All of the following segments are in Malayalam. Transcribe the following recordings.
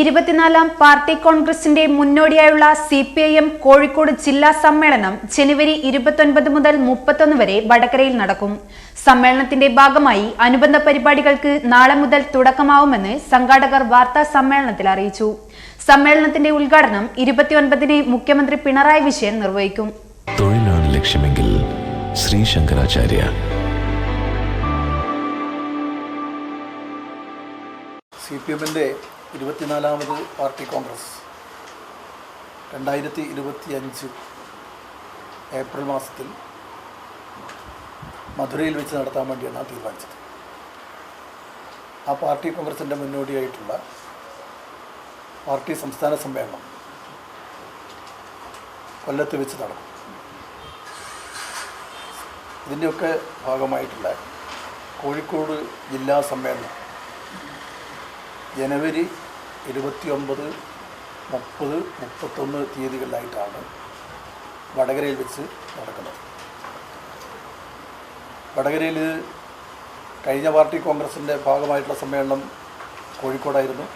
ഇരുപത്തിനാലാം പാർട്ടി കോൺഗ്രസിന്റെ മുന്നോടിയായുള്ള C P I M Kozhikode ജില്ലാ സമ്മേളനം ജനുവരി ഇരുപത്തൊൻപത് മുതൽ മുപ്പത്തൊന്ന് വരെ വടകരയിൽ നടക്കും. സമ്മേളനത്തിന്റെ ഭാഗമായി അനുബന്ധ പരിപാടികൾക്ക് നാളെ മുതൽ തുടക്കമാവുമെന്ന് സംഘാടകർ വാർത്താ സമ്മേളനത്തിൽ അറിയിച്ചു. സമ്മേളനത്തിന്റെ ഉദ്ഘാടനം ഇരുപത്തിയൊൻപതിന് മുഖ്യമന്ത്രി പിണറായി വിജയൻ നിർവഹിക്കും. തൊഴിലാണ് ലക്ഷ്യമെങ്കിൽ ശ്രീ ശങ്കരാചാര്യ. സി പി എമ്മിന്റെ ഇരുപത്തിനാലാമത് പാർട്ടി കോൺഗ്രസ്. രണ്ടായിരത്തി ഇരുപത്തി അഞ്ച് ഏപ്രിൽ മാസത്തിൽ മധുരയിൽ വെച്ച് നടത്താൻ വേണ്ടിയാണ് തീരുമാനിച്ചത്. ആ പാർട്ടി കോൺഗ്രസിന്റെ മുന്നോടിയായിട്ടുള്ള പാർട്ടി സംസ്ഥാന സമ്മേളനം കൊല്ലത്ത് വെച്ച് നടക്കും. ഇതിന്റെയൊക്കെ ഭാഗമായിട്ടുള്ള കോഴിക്കോട് ജില്ലാ സമ്മേളനം ജനുവരി ഇരുപത്തിയൊമ്പത് മുപ്പത് മുപ്പത്തൊന്ന് തീയതികളിലായിട്ടാണ് വടകരയിൽ വെച്ച് നടക്കുന്നത്. വടകരയിൽ കഴിഞ്ഞ പാർട്ടി കോൺഗ്രസിന്റെ ഭാഗമായിട്ടുള്ള സമ്മേളനം കോഴിക്കോടായിരുന്നു.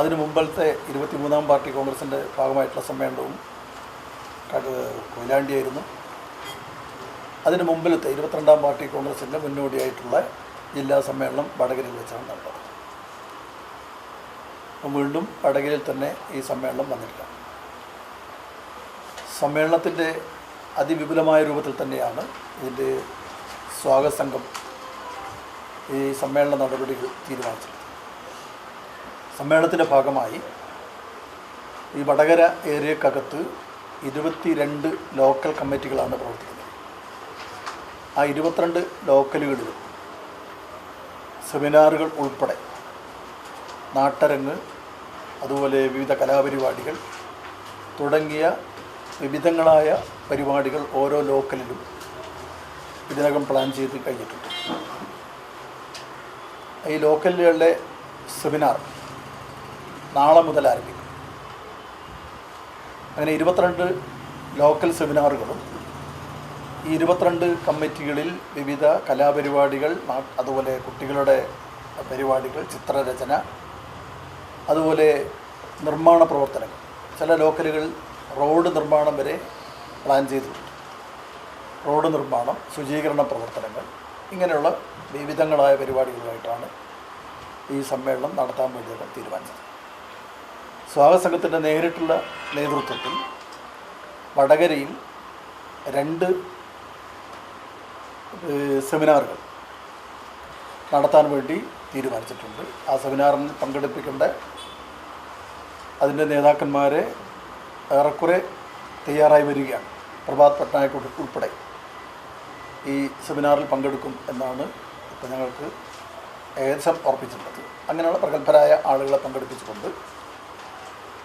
അതിനു മുമ്പത്തെ ഇരുപത്തിമൂന്നാം പാർട്ടി കോൺഗ്രസിന്റെ ഭാഗമായിട്ടുള്ള സമ്മേളനവും കൊയിലാണ്ടിയായിരുന്നു. അതിനു മുമ്പിലത്തെ ഇരുപത്തിരണ്ടാം പാർട്ടി കോൺഗ്രസിന്റെ മുന്നോടിയായിട്ടുള്ള ജില്ലാ സമ്മേളനം വടകരയിൽ വെച്ചാണ് നടന്നത്. വീണ്ടും വടകരയിൽ തന്നെ ഈ സമ്മേളനം വന്നിട്ടില്ല. സമ്മേളനത്തിന്റെ അതിവിപുലമായ രൂപത്തിൽ തന്നെയാണ് ഇതിന്റെ സ്വാഗത സംഘം ഈ സമ്മേളന നടപടികൾ തീരുമാനിച്ചത്. സമ്മേളനത്തിന്റെ ഭാഗമായി ഈ വടകര ഏരിയക്കകത്ത് ഇരുപത്തിരണ്ട് ലോക്കൽ കമ്മിറ്റികളാണ് പ്രവർത്തിക്കുന്നത്. ആ ഇരുപത്തിരണ്ട് ലോക്കലുകളിലും സെമിനാറുകൾ ഉൾപ്പെടെ നാട്ടരങ്ങ് അതുപോലെ വിവിധ കലാപരിപാടികൾ തുടങ്ങിയ വിവിധങ്ങളായ പരിപാടികൾ ഓരോ ലോക്കലിലും ഇതിനകം പ്ലാൻ ചെയ്ത് കഴിഞ്ഞിട്ടുണ്ട്. ഈ ലോക്കലുകളിലെ സെമിനാർ നാളെ മുതൽ ആരംഭിക്കും. അങ്ങനെ ഇരുപത്തിരണ്ട് ലോക്കൽ സെമിനാറുകളും ഈ ഇരുപത്തിരണ്ട് കമ്മിറ്റികളിൽ വിവിധ കലാപരിപാടികൾ അതുപോലെ കുട്ടികളുടെ പരിപാടികൾ ചിത്രരചന അതുപോലെ നിർമ്മാണ പ്രവർത്തനങ്ങൾ. ചില ലോക്കലുകൾ റോഡ് നിർമ്മാണം വരെ പ്ലാൻ ചെയ്തിട്ടുണ്ട്. റോഡ് നിർമ്മാണം ശുചീകരണ പ്രവർത്തനങ്ങൾ ഇങ്ങനെയുള്ള വിവിധങ്ങളായ പരിപാടികളുമായിട്ടാണ് ഈ സമ്മേളനം നടത്താൻ വേണ്ടിയിട്ട് തീരുമാനിച്ചത്. സ്വാഗത സംഘത്തിന്റെ നേരിട്ടുള്ള നേതൃത്വത്തിൽ വടകരയിൽ രണ്ട് സെമിനാറുകൾ നടത്താൻ വേണ്ടി തീരുമാനിച്ചിട്ടുണ്ട്. ആ സെമിനാറിൽ പങ്കെടുപ്പിക്കേണ്ട അതിന്റെ നേതാക്കന്മാരെ ഏറെക്കുറെ തയ്യാറായി വരികയാണ്. പ്രഭാത് പട്നായക് ഉൾ- ഉൾപ്പെടെ. ഈ സെമിനാറിൽ പങ്കെടുക്കും എന്നാണ് ഇപ്പോൾ ഞങ്ങൾക്ക് ഏകദേശം ഉറപ്പിച്ചിട്ടുള്ളത്. അങ്ങനെയുള്ള പ്രഗത്ഭരായ ആളുകളെ പങ്കെടുപ്പിച്ചുകൊണ്ട്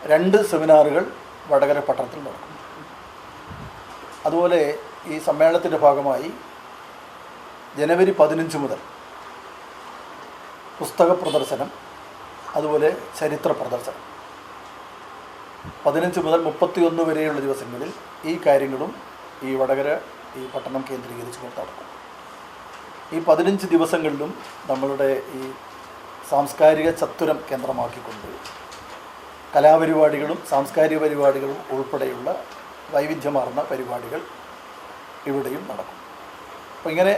രണ്ട് സെമിനാറുകൾ വടകര പട്ടണത്തിൽ നടക്കും. അതുപോലെ ഈ സമ്മേളനത്തിന്റെ ഭാഗമായി ജനുവരി പതിനഞ്ച് മുതൽ പുസ്തക പ്രദർശനം അതുപോലെ ചരിത്ര പ്രദർശനം. പതിനഞ്ച് മുതൽ മുപ്പത്തിയൊന്ന് വരെയുള്ള ദിവസങ്ങളിൽ ഈ കാര്യങ്ങളും ഈ വടകര ഈ പട്ടണം കേന്ദ്രീകരിച്ചുകൊണ്ട് നടക്കും. ഈ പതിനഞ്ച് ദിവസങ്ങളിലും നമ്മളുടെ ഈ സാംസ്കാരിക ചത്തുരം കേന്ദ്രമാക്കിക്കൊണ്ട് കലാപരിപാടികളും സാംസ്കാരിക പരിപാടികളും ഉൾപ്പെടെയുള്ള വൈവിധ്യമാർന്ന പരിപാടികൾ ഇവിടെയും നടക്കും. അപ്പോൾ ഇങ്ങനെ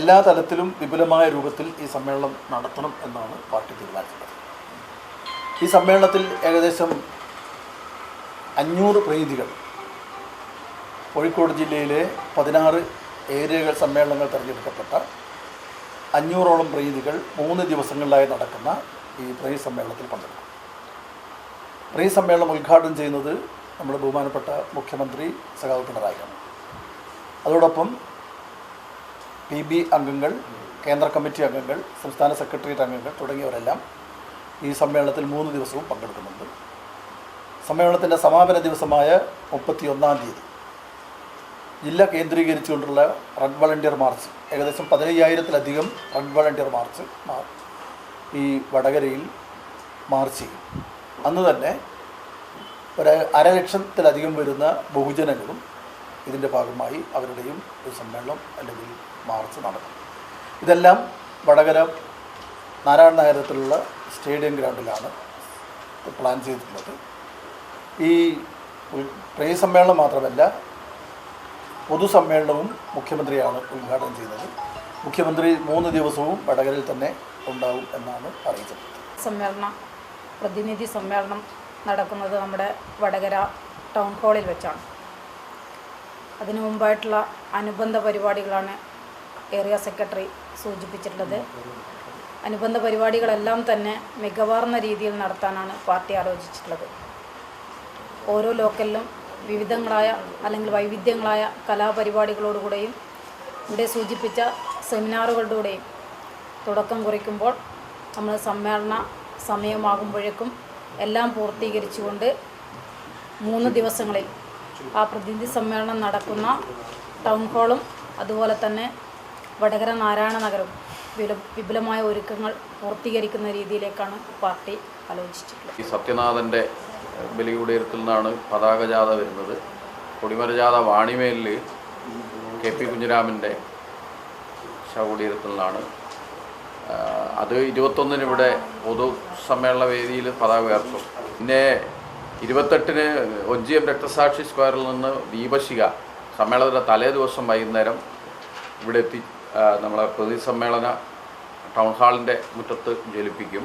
എല്ലാ തലത്തിലും വിപുലമായ രൂപത്തിൽ ഈ സമ്മേളനം നടത്തണം എന്നാണ് പാർട്ടി തീരുമാനിച്ചത്. ഈ സമ്മേളനത്തിൽ ഏകദേശം അഞ്ഞൂറ് പ്രതിനിധികൾ. കോഴിക്കോട് ജില്ലയിലെ പതിനാറ് ഏരിയകൾ സമ്മേളനങ്ങൾ തിരഞ്ഞെടുക്കപ്പെട്ട അഞ്ഞൂറോളം പ്രതിനിധികൾ മൂന്ന് ദിവസങ്ങളിലായി നടക്കുന്ന ഈ പ്രീ സമ്മേളനത്തിൽ പങ്കെടുക്കും. പ്രീ സമ്മേളനം ഉദ്ഘാടനം ചെയ്യുന്നത് നമ്മുടെ ബഹുമാനപ്പെട്ട മുഖ്യമന്ത്രി സഖാവ് പിണറായിയാണ് അതോടൊപ്പം പി ബി അംഗങ്ങൾ കേന്ദ്ര കമ്മിറ്റി അംഗങ്ങൾ സംസ്ഥാന സെക്രട്ടേറിയറ്റ് അംഗങ്ങൾ തുടങ്ങിയവരെല്ലാം ഈ സമ്മേളനത്തിൽ മൂന്ന് ദിവസവും പങ്കെടുക്കുന്നുണ്ട്. സമ്മേളനത്തിന്റെ സമാപന ദിവസമായ മുപ്പത്തി ഒന്നാം തീയതി. ജില്ല കേന്ദ്രീകരിച്ചുകൊണ്ടുള്ള റെഡ് വളണ്ടിയർ മാർച്ച്. ഏകദേശം പതിനയ്യായിരത്തിലധികം റെഡ് വളണ്ടിയർ മാർച്ച് ഈ വടകരയിൽ മാർച്ച് ചെയ്യും. അന്ന് തന്നെ ഒരു അരലക്ഷത്തിലധികം വരുന്ന ബഹുജനങ്ങളും ഇതിന്റെ ഭാഗമായി അവരുടെയും ഒരു സമ്മേളനം അല്ലെങ്കിൽ മാർച്ച് നടക്കും. ഇതെല്ലാം വടകര നാരായണ നഗരത്തിലുള്ള സ്റ്റേഡിയം ഗ്രൗണ്ടിലാണ് പ്ലാൻ ചെയ്തിട്ടുള്ളത്. ഈ പ്രേ സമ്മേളനം മാത്രമല്ല പൊതുസമ്മേളനവും മുഖ്യമന്ത്രിയാണ് ഉദ്ഘാടനം ചെയ്യുന്നത്. മുഖ്യമന്ത്രി മൂന്ന് ദിവസവും വടകരയിൽ തന്നെ ഉണ്ടാവും എന്നാണ് അറിയിച്ചത്. സമ്മേളന പ്രതിനിധി സമ്മേളനം നടക്കുന്നത് നമ്മുടെ വടകര ടൗൺ ഹാളിൽ വെച്ചാണ്. അതിനു മുമ്പായിട്ടുള്ള അനുബന്ധ പരിപാടികളാണ് ഏരിയ സെക്രട്ടറി സൂചിപ്പിച്ചിട്ടുള്ളത്. അനുബന്ധ പരിപാടികളെല്ലാം തന്നെ മികവാർന്ന രീതിയിൽ നടത്താനാണ് പാർട്ടി ആലോചിച്ചിട്ടുള്ളത്. ഓരോ ലോക്കലിലും വിവിധങ്ങളായ അല്ലെങ്കിൽ വൈവിധ്യങ്ങളായ കലാപരിപാടികളോടുകൂടെയും ഇവിടെ സൂചിപ്പിച്ച സെമിനാറുകളുടെയും തുടക്കം കുറിക്കുമ്പോൾ നമ്മൾ സമ്മേളന സമയമാകുമ്പോഴേക്കും എല്ലാം പൂർത്തീകരിച്ചുകൊണ്ട് മൂന്ന് ദിവസങ്ങളിൽ ആ പ്രതിനിധി സമ്മേളനം നടക്കുന്ന ടൗൺ ഹാളും അതുപോലെ തന്നെ വടകര നാരായണ നഗരം വിപുലമായ ഒരുക്കങ്ങൾ പൂർത്തീകരിക്കുന്ന രീതിയിലേക്കാണ് പാർട്ടി ആലോചിച്ചിട്ടുള്ളത് ഈ സത്യനാഥന്റെ ബലികുടീരത്തിൽ നിന്നാണ് പതാക ജാഥ വരുന്നത്. കൊടിമരജാഥ വാണിമേലിൽ കെ പി കുഞ്ഞിരാമന്റെ ശവകുടീരത്തിൽ നിന്നാണ് അത് ഇരുപത്തൊന്നിന് ഇവിടെ പൊതു സമ്മേളന വേദിയിൽ പതാക ഉയർത്തും. പിന്നെ ഇരുപത്തെട്ടിന് ഒഞ്ചിയം രക്തസാക്ഷി സ്ക്വയറിൽ നിന്ന് ദീപശിക സമ്മേളനത്തിന്റെ തലേ ദിവസം വൈകുന്നേരം ഇവിടെ എത്തി നമ്മളെ പ്രതി സമ്മേളന ടൗൺ ഹാളിന്റെ മുറ്റത്ത് ജ്വലിപ്പിക്കും